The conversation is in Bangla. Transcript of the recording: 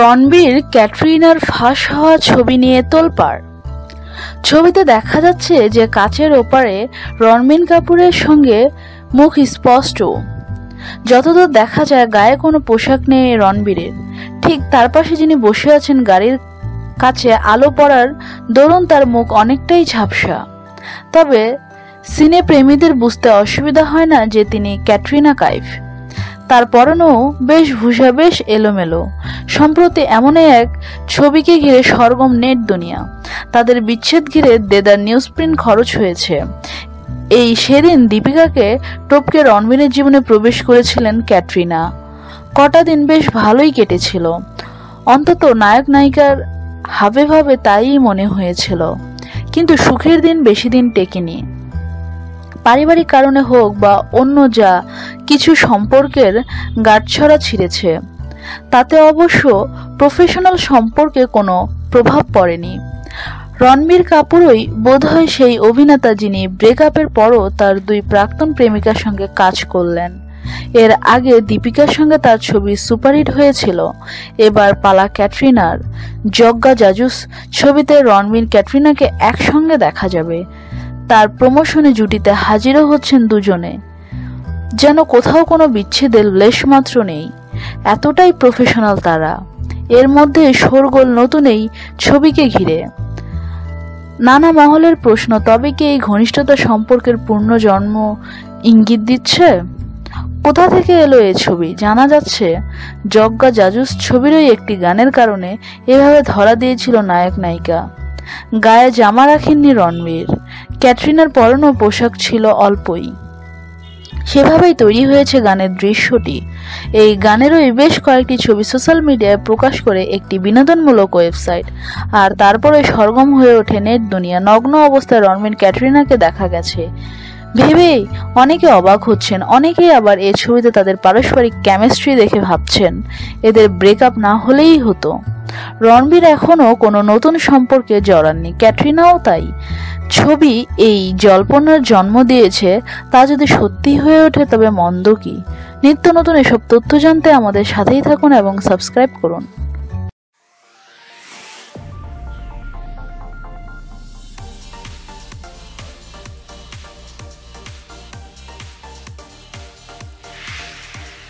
রণবীর, ক্যাটরিনার ফাঁস হওয়া ছবি নিয়ে তোলপাড়। ছবিতে দেখা যাচ্ছে যে কাচের ওপারে রণবীর কাপুরের সঙ্গে মুখ স্পষ্ট। যতদূর দেখা যায় গায়ে কোনো পোশাক নেই রণবীরের। ঠিক তার পাশে যিনি বসে আছেন গাড়ির কাছে আলো পড়ার দরুন তার মুখ অনেকটাই ঝাপসা। তবে সিনে প্রেমীদের বুঝতে অসুবিধা হয় না যে তিনি ক্যাটরিনা কাইফ। তার পরনেও বেশ ভূষা বেশ এলোমেলো। সম্প্রতি এমনই এক ছবিকে ঘিরে সরগম নেট দুনিয়া। তাদের বিচ্ছেদ ঘিরে দেদার নিউজ প্রিন্ট খরচ হয়েছে। এই সেদিন দীপিকাকে টপকে রণবীরের জীবনে প্রবেশ করেছিলেন ক্যাটরিনা। কটা দিন বেশ ভালোই কেটেছিল। অন্তত নায়ক নায়িকার হাবে ভাবে তাই মনে হয়েছিল। কিন্তু সুখের দিন বেশি দিন টেকেনি। পারিবারিক কারণে হোক বা অন্য যা কিছু সম্পর্কের গাঁটছড়া ছিঁড়েছে, তাতে অবশ্য প্রফেশনাল সম্পর্কে কোনো প্রভাব পড়েনি। রণবীর কাপুরই বোধহয় সেই অভিনেতা যিনি ব্রেকআপের পরও তার দুই প্রাক্তন প্রেমিকার সঙ্গে কাজ করলেন। এর আগে দীপিকার সঙ্গে তার ছবি সুপারহিট হয়েছিল। এবার পালা ক্যাটরিনার, যজ্ঞা জাজুস ছবিতে রণবীর ক্যাটরিনাকে একসঙ্গে দেখা যাবে। তার প্রমোশনে জুটিতে হাজিরও হচ্ছেন দুজনে। যেন কোথাও কোনো বিচ্ছেদের লেশমাত্র নেই। এতটাই প্রফেশনাল তারা। এর মধ্যে শোরগোল নতুন এই ছবিকে ঘিরে। নানা মহলের প্রশ্ন, তবে কি এই ঘনিষ্ঠতা সম্পর্কের পূর্ণ জন্ম ইঙ্গিত দিচ্ছে? কোথা থেকে এলো এ ছবি? জানা যাচ্ছে, যজ্ঞা জাজুস ছবিরই একটি গানের কারণে এভাবে ধরা দিয়েছিল নায়ক নায়িকা গায়ে জামা রাখেননি রণবীর। ক্যাটরিনার পরনো পোশাক ছিল অল্পই। সেভাবেই তৈরি হয়েছে গানের দৃশ্যটি। এই গানেরই বেশ কয়েকটি ছবি সোশ্যাল মিডিয়ায় প্রকাশ করে একটি বিনোদনমূলক ওয়েবসাইট। আর তারপরে সরগম হয়ে ওঠে নেট দুনিয়া। নগ্ন অবস্থায় রণবীর ক্যাটরিনাকে দেখা গেছে। ভেবেই অনেকে অবাক হচ্ছেন। অনেকেই আবার এই ছবিতে তাদের পারস্পরিক কেমিস্ট্রি দেখে ভাবছেন। এদের ব্রেকআপ না হলেই হতো। রণবীর এখনও কোনো নতুন সম্পর্কে জড়াননি। ক্যাটরিনাও তাই। ছবি এই জল্পনার জন্ম দিয়েছে, তা যদি সত্যি হয়ে ওঠে তবে মন্দ কি? নিত্য নতুন এসব তথ্য জানতে আমাদের সাথেই থাকুন এবং সাবস্ক্রাইব করুন।